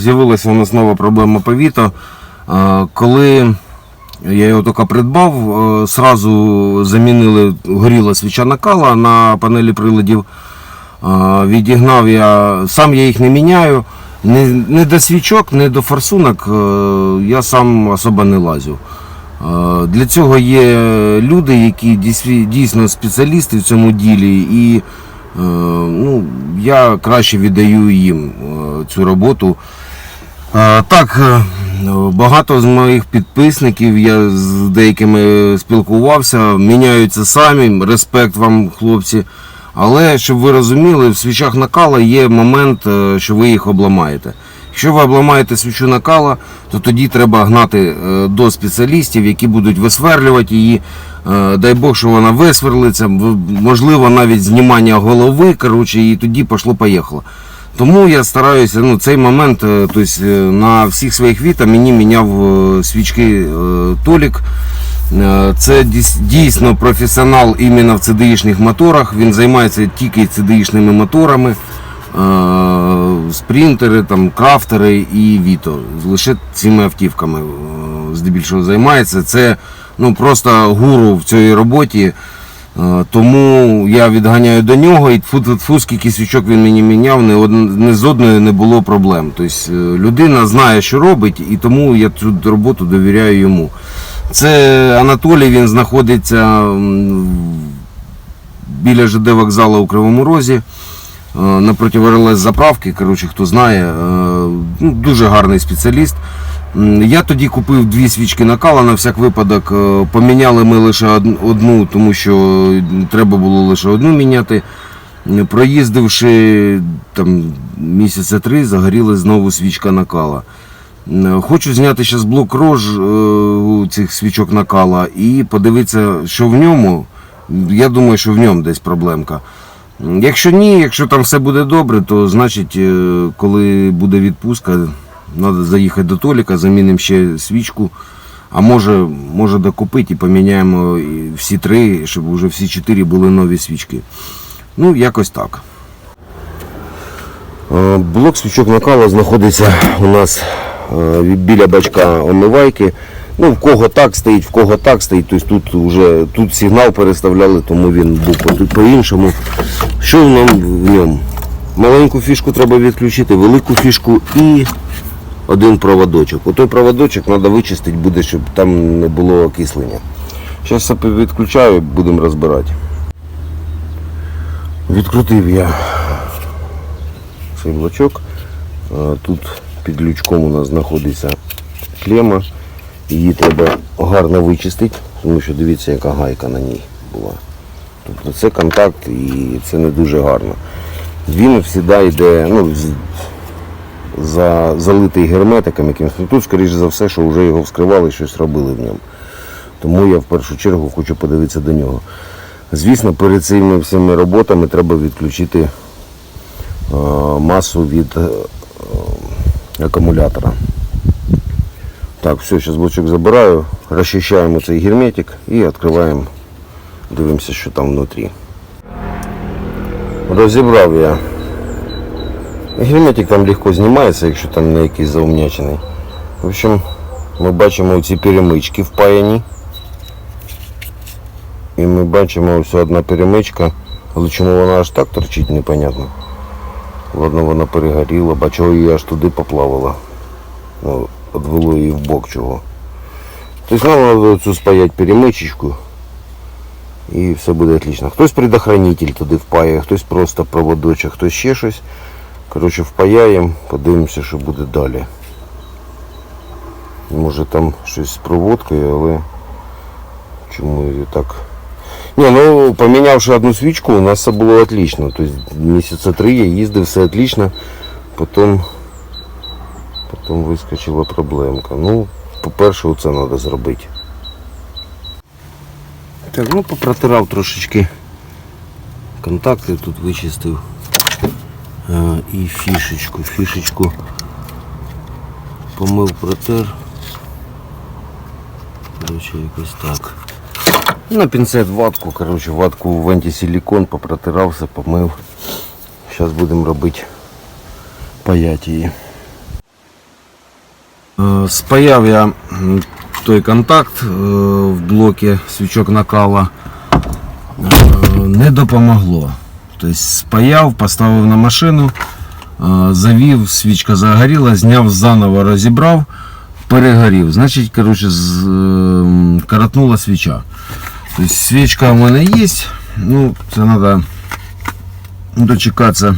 з'явилася у нас нова проблема по Віто. Е, Коли я його тільки придбав, е, сразу замінили горіла свіча накала на панелі приладів. Е, Відігнав я, сам я їх не міняю. Не, не до свічок, не до форсунок я сам особо не лазю. Для цього є люди, які дійсно спеціалісти в цьому ділі, і ну, я краще віддаю їм цю роботу. Так, е, багато з моїх підписників, я з деякими спілкувався, міняються самі. Респект вам, хлопці. Але щоб ви розуміли, в свічах накала є момент, е, що ви їх обламаєте. Якщо ви обламаєте свічу накала, то тоді треба гнати е, до спеціалістів, які будуть висверлювати її. Дай Бог, що вона висверлиться, можливо, навіть знімання голови, коротше, і тоді пішло-поїхало. Тому я стараюся, ну, цей момент, тобто, на всіх своїх віта мені міняв е, свічки Толік. Це дійсно професіонал іменно в CDI-шних моторах. Він займається тільки CDI-шними моторами. Спринтери, там, крафтери і Віто. Лише цими автівками здебільшого займається. Це ну, просто гуру в цій роботі. Е, Тому я відганяю до нього і тфу, тфу, скільки свічок він мені міняв, од- ні з одною не було проблем. Тобто е, людина знає, що робить, і тому я цю роботу довіряю йому. Це Анатолій, він знаходиться біля ЖД вокзалу у Кривому Розі. е, Напроти РЛС заправки, коротше, хто знає, ну, дуже гарний спеціаліст. Я тоді купив дві свічки накала на всяк випадок. е, Поміняли ми лише одну, тому що треба було лише одну міняти. Проїздивши там, місяця три, загоріла знову свічка накала. Хочу зняти зараз блок рож е, цих свічок накала і подивитися, що в ньому. Я думаю, що в ньому десь проблемка. Якщо ні, якщо там все буде добре, то значить, е, коли буде відпустка, треба заїхати до Толіка, замінимо ще свічку. А може, може докупити і поміняємо всі три, щоб вже всі чотири були нові свічки. Ну, якось так. Е, Блок свічок накала знаходиться у нас е, біля бачка омивайки. Ну, в кого так стоїть, в кого так стоїть. Тобто тут вже тут сигнал переставляли, тому він був по- по-іншому. Що нам в ньому? Маленьку фішку треба відключити, велику фішку і один проводочок. Отой проводочок треба вичистити, буде, щоб там не було окислення. Зараз все відключаю, будемо розбирати. Відкрутив я цей блочок. Тут під лючком у нас знаходиться клема. Її треба гарно вичистити, тому що дивіться, яка гайка на ній була. Тобто це контакт і це не дуже гарно. Він завжди йде ну, за, залитий герметиком якимось. Ну, Тут, скоріш за все, що вже його вскривали, щось робили в ньому. Тому я в першу чергу хочу подивитися до нього. Звісно, перед цими всіми роботами треба відключити е, масу від е, е, акумулятора. Так, все, зараз блочок забираю, розчищаємо цей герметик і відкриваємо, дивимося, що там внутрі. Розібрав я. Герметик там легко знімається, якщо там не якийсь заумнячений. В общем, ми бачимо ці перемички впаяні. І ми бачимо ось одна перемичка, але чому вона аж так торчить, непонятно. Ладно, вона перегоріла, бачу, її аж туди поплавила. Ну, Одвело її в бок чого. Тобто нам треба цю спаять перемичечку і все буде отлично. Хтось предохранитель туди впаяє, хтось просто проводочок, хтось ще щось. Коротше, впаяємо, подивимося, що буде далі. Може там щось з проводкою, але чому її так. Ні, ну помінявши одну свічку, у нас все було отлично. Тобто місяця три я їздив, все отлично. Потім, потім вискочила проблемка. Ну, по-перше, це треба зробити. Так, ну попротирав трошечки контакти, тут вичистив. Е, І фішечку, фішечку помив протер. Короче, якось так. На пінцет ватку, короче, ватку в антисиликон попротирав, все помив. Зараз будемо робити паять її. Спаяв я той контакт е, в блокі свічок накала. Е, Не допомогло. Тобто спаяв, поставив на машину, завів, свічка загоріла, зняв заново, розібрав, перегорів. Значить, коротше, з, е, м, коротнула свіча. Тобто свічка в мене є. Ну, це треба дочекатися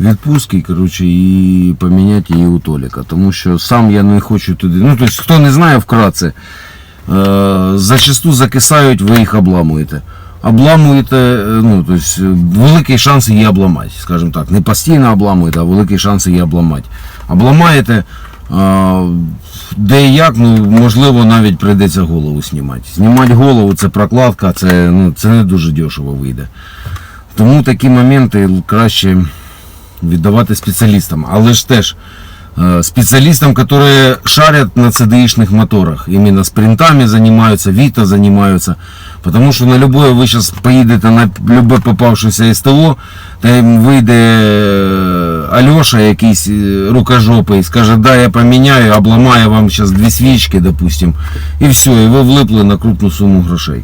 відпустки коротше, і поміняти її у Толіка. Тому що сам я не хочу туди. Ну, тобто, хто не знає вкратце, е, зачасту закисають, ви їх обламуєте. Обламуєте, е, ну, тобто, великий шанс її обламати, скажімо так. Не постійно обламуєте, а великий шанс її обламати. Обламаєте. е, Де і як, ну можливо, навіть прийдеться голову знімати. Знімати голову це прокладка, це, ну, це не дуже дешево вийде. Тому такі моменти краще віддавати спеціалістам. Але ж теж е, спеціалістам, які шарять на CDI-шних моторах. Іменно спринтами займаються, Віта займаються. Тому що на любое ви зараз поїдете на любе попавшееся СТО, та їм вийде е, Альоша якийсь е, рукожопий скаже, да, я поміняю, обламаю вам зараз дві свічки, допустим, і все, і ви влипли на крупну суму грошей.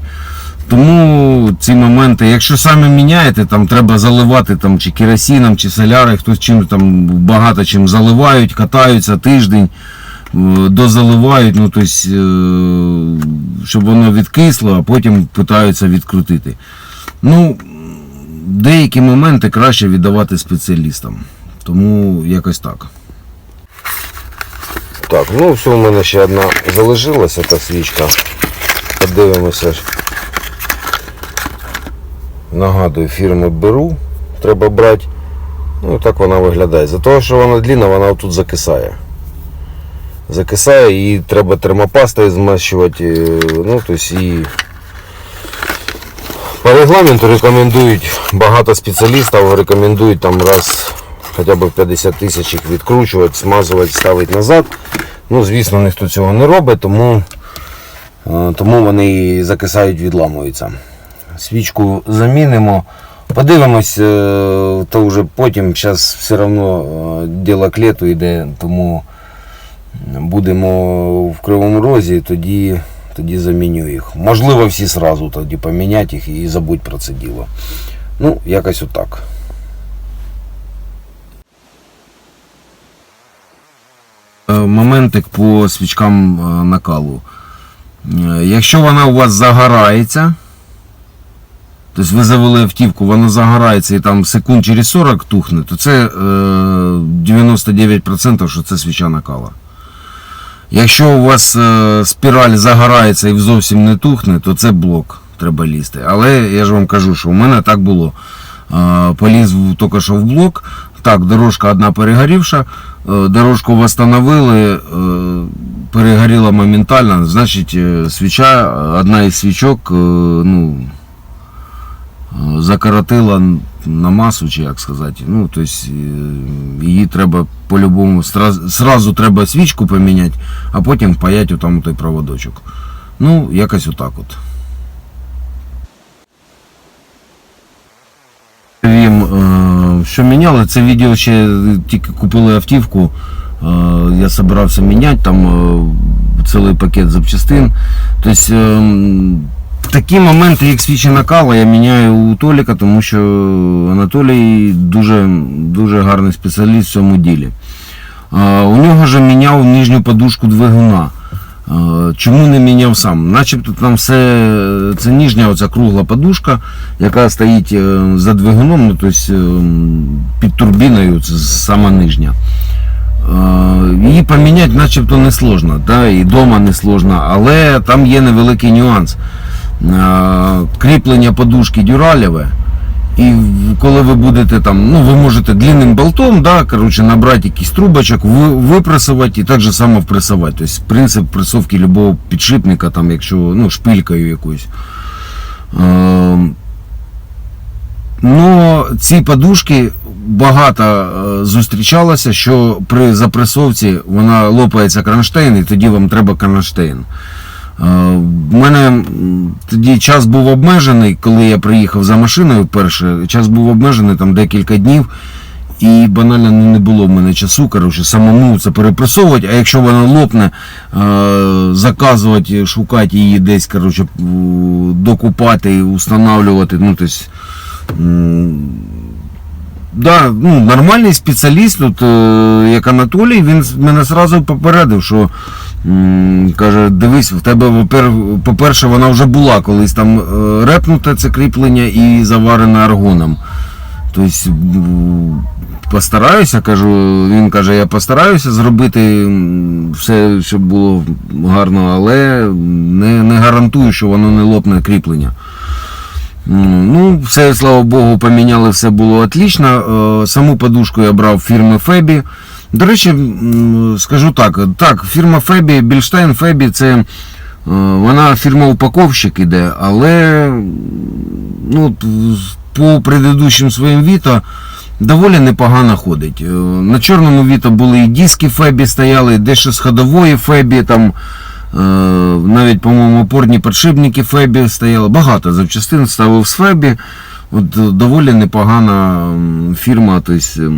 Тому ці моменти, якщо самі міняєте, там треба заливати там, чи керосином, чи соляри, хтось чим там багато чим заливають, катаються тиждень, дозаливають, ну, тобто, щоб воно відкисло, а потім питаються відкрутити. Ну, деякі моменти краще віддавати спеціалістам. Тому якось так. Так, ну все, у мене ще одна залишилася та свічка. Подивимося. Нагадую, фірми беру, треба брати. Ну і так вона виглядає. За того, що вона длінна, вона тут закисає. Закисає, її треба термопастою змащувати. е, Ну, тобто і по регламенту рекомендують, багато спеціалістів рекомендують там раз хоча б 50 тисяч їх відкручувати, смазувати, ставити назад. Ну, звісно, ніхто цього не робить, тому, е, тому вони закисають, відламуються свічку замінимо. Подивимось, е, то вже потім. Зараз все одно діло к літу йде, тому будемо в Кривому Розі, тоді, тоді заміню їх. Можливо, всі зразу тоді поміняти їх і забудь про це діло. Ну, якось отак. Е, Моментик по свічкам е, накалу. Е, Якщо вона у вас загорається, Тобто ви завели автівку, вона загорається і там секунд через 40 тухне, то це е, 99% що це свіча накала. Якщо у вас е, спіраль загорається і зовсім не тухне, то це блок треба лізти. Але я ж вам кажу, що у мене так було. Е, поліз тільки що в блок. Так, дорожка одна перегорівша, е, дорожку восстановили, е, перегоріла моментально, значить свіча, одна із свічок, ну, закоротила на масу, чи як сказати. Ну, тобто е, її треба по-любому сразу, треба свічку поміняти, а потім паять отам той проводочок. Ну, якось отак от. Е, що міняли, це відео ще тільки купили автівку. е, Я збирався міняти там е, цілий пакет запчастин. Тобто е, такі моменти, як свічі накала, я міняю у Толіка, тому що Анатолій дуже, дуже гарний спеціаліст в цьому ділі. У нього же міняв нижню подушку двигуна. Чому не міняв сам? Начебто там все це ніжня оця кругла подушка, яка стоїть е, за двигуном, ну, тобто е, під турбіною, це сама нижня. Її поміняти начебто не сложно, да, і вдома не сложно, але там є невеликий нюанс. Е, Кріплення подушки дюралеве. І коли ви будете там, ну ви можете длинним болтом, да, короче, набрати якийсь трубочок, випресувати і так же само впресувати. Тобто принцип пресовки любого підшипника, там, якщо ну, шпилькою якоюсь. Ну, ці подушки багато е, зустрічалося, що при запресовці вона лопається кронштейн, і тоді вам треба кронштейн. Е, У мене тоді час був обмежений, коли я приїхав за машиною вперше. Час був обмежений там декілька днів. І банально ну, не було в мене часу, коротше, самому це перепресовувати, а якщо вона лопне, е, заказувати, шукати її десь, коротше, докупати, устанавливати. Ну, тобто, да, ну, нормальний спеціаліст, от, е, як Анатолій, він мене одразу попередив, що каже, дивись, в тебе, по-перше, вона вже була колись там е, репнуте це кріплення і заварене аргоном. Тобто постараюся, кажу, він каже, я постараюся зробити все, щоб було гарно, але не, не гарантую, що воно не лопне кріплення. Ну, все, слава Богу, поміняли, все було отлично. Е, Саму подушку я брав фірми Фебі. До речі, скажу так, так, фірма Фебі, Більштейн Фебі, це е, вона фірма-упаковщик іде, але ну, по предыдущим своїм Віто доволі непогано ходить. Е, На чорному Віто були і диски Фебі стояли, і дещо з ходової Фебі, там е, навіть, по-моєму, опорні подшипники Фебі стояли. Багато запчастин ставив з Фебі. От доволі непогана фірма, тобто,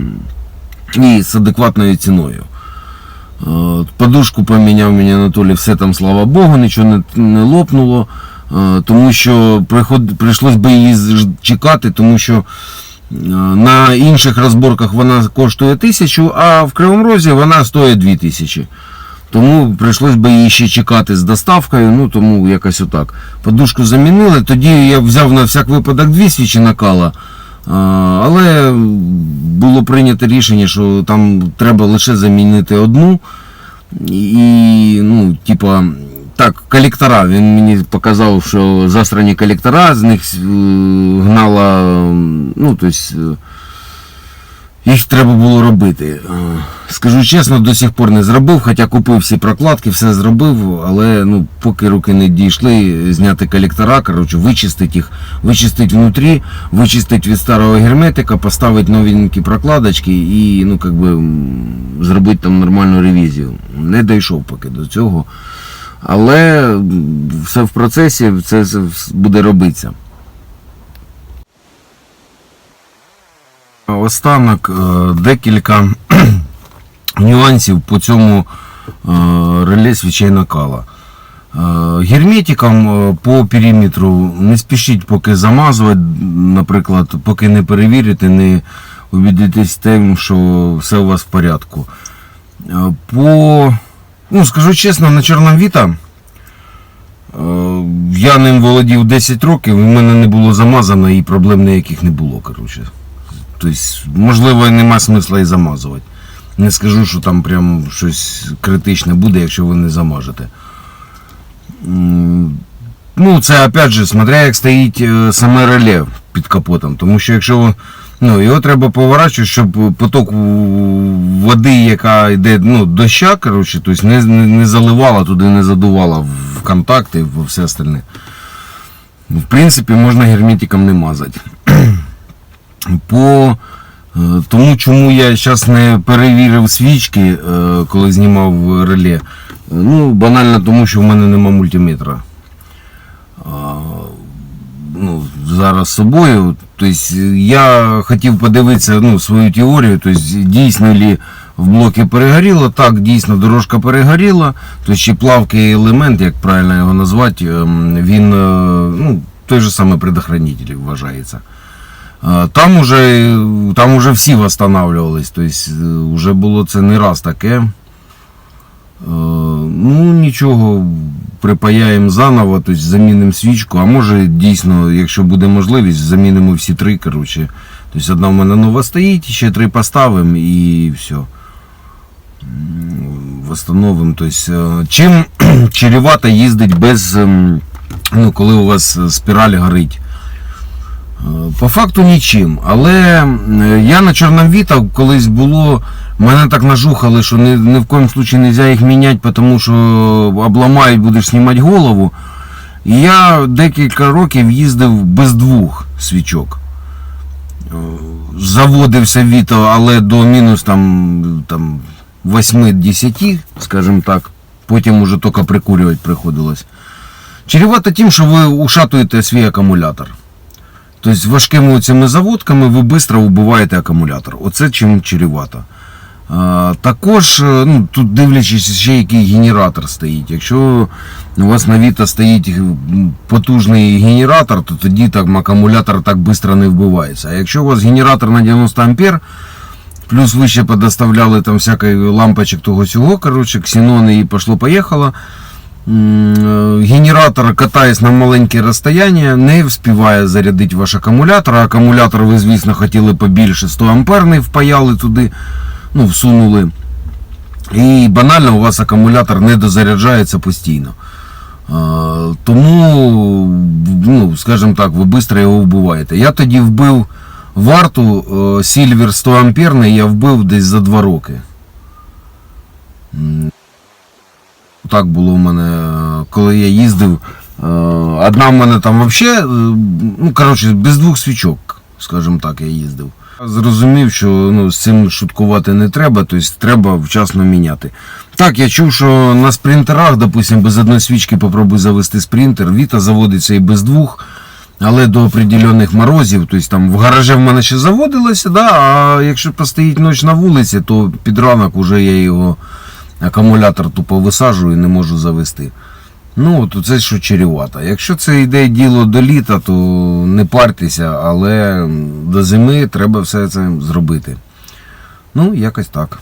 і з адекватною ціною. Е, Подушку поміняв мені Анатолій, все там, слава Богу, нічого не, лопнуло. Е, Тому що приход, прийшлось би її чекати, тому що е, на інших розборках вона коштує тисячу, а в Кривому Розі вона стоїть дві тисячі. Тому прийшлось би її ще чекати з доставкою, ну тому якось отак. Подушку замінили, тоді я взяв на всяк випадок дві свічі накала. А, Але було прийнято рішення, що там треба лише замінити одну. І, ну, типа, так, колектора. Він мені показав, що засрані колектора, з них е, гнала, ну, тобто, е, їх треба було робити. Скажу чесно, до сих пор не зробив, хоча купив всі прокладки, все зробив, але ну, поки руки не дійшли, зняти колектора, коротше, вичистити їх, вичистити внутрі, вичистити від старого герметика, поставити новенькі прокладочки і ну, как би, зробити там нормальну ревізію. Не дійшов поки до цього. Але все в процесі, це буде робитися. Останок е, декілька нюансів по цьому е, реле свічей накала. Е, Герметиком е, по периметру не спішіть поки замазувати, наприклад, поки не перевірите, не убідитесь тим, що все у вас в порядку. По, ну, скажу чесно, на чорному віта е, я ним володів 10 років, в мене не було замазано і проблем ніяких не було. Тобто, можливо, нема смисла і замазувати. Не скажу, що там прям щось критичне буде, якщо ви не замажете. Ну, це опять же, смотря як стоїть е, саме реле під капотом. Тому що якщо ну, його треба поворачувати, щоб поток води, яка йде ну, доща, коротше, тобто не, не, заливала туди, не задувала в контакти, в все остальне. В принципі, можна герметиком не мазати. По тому, чому я зараз не перевірив свічки, е, коли знімав реле. Е, Ну, банально тому, що в мене нема мультиметра. Ну, зараз з собою. Тобто я хотів подивитися ну, свою теорію, тобто дійсно ли в блокі перегоріло. Так, дійсно дорожка перегоріла. Тобто ще плавкий елемент, як правильно його назвати, ем, він е, ну, той же самий предохранитель вважається. Там уже, там уже всі восстанавливались, тобто е, вже було це не раз таке. Е, Ну, нічого, припаяємо заново, тобто замінимо свічку, а може дійсно, якщо буде можливість, замінимо всі три. коротше. Тобто одна в мене нова стоїть, ще три поставимо і все. Восстановимо. Тобто, е, чим чревато їздить без, ем, ну, коли у вас спіраль горить. По факту нічим. Але я на Чорновіта колись було, мене так нажухали, що ні, ні в коєму случае не можна їх міняти, тому що обламають, будеш знімати голову. І я декілька років їздив без двох свічок. Е, Заводився Віто, але до мінус там, там 8-10, скажімо так. Потім уже тільки прикурювати приходилось. Чревато тим, що ви ушатуєте свій акумулятор. Тобто важкими цими заводками ви швидко вбиваєте акумулятор. Оце чим чревато. Також, е, ну, тут дивлячись ще який генератор стоїть. Якщо у вас на Віта стоїть потужний генератор, то тоді там акумулятор так швидко не вбивається. А якщо у вас генератор на 90 ампер, плюс ви ще подоставляли там всякої лампочок того сього, коротше, ксенони і пошло-поїхало. Е, Генератор, катаясь на маленьке розстояння, не вспіває зарядити ваш акумулятор. Акумулятор ви, звісно, хотіли побільше 100 амперний, впаяли туди, ну, всунули. І банально у вас акумулятор не дозаряджається постійно. Е, Тому, ну, скажімо так, ви швидко його вбиваєте. Я тоді вбив варту е, Сільвер 100 амперний, я вбив десь за 2 роки. Так було в мене, е, коли я їздив. Е, Одна в мене там взагалі, ну, коротше, без двох свічок, скажімо так, я їздив. Зрозумів, що ну, з цим шуткувати не треба, тобто треба вчасно міняти. Так, я чув, що на спринтерах, допустим, без одної свічки попробуй завести спринтер, Віта заводиться і без двох, але до определених морозів, тобто там в гаражі в мене ще заводилося, да, а якщо постоїть ніч на вулиці, то під ранок уже я його акумулятор тупо висаджую і не можу завести. Ну, от це що чарівато. Якщо це йде діло до літа, то не партеся, але до зими треба все це зробити. Ну, якось так.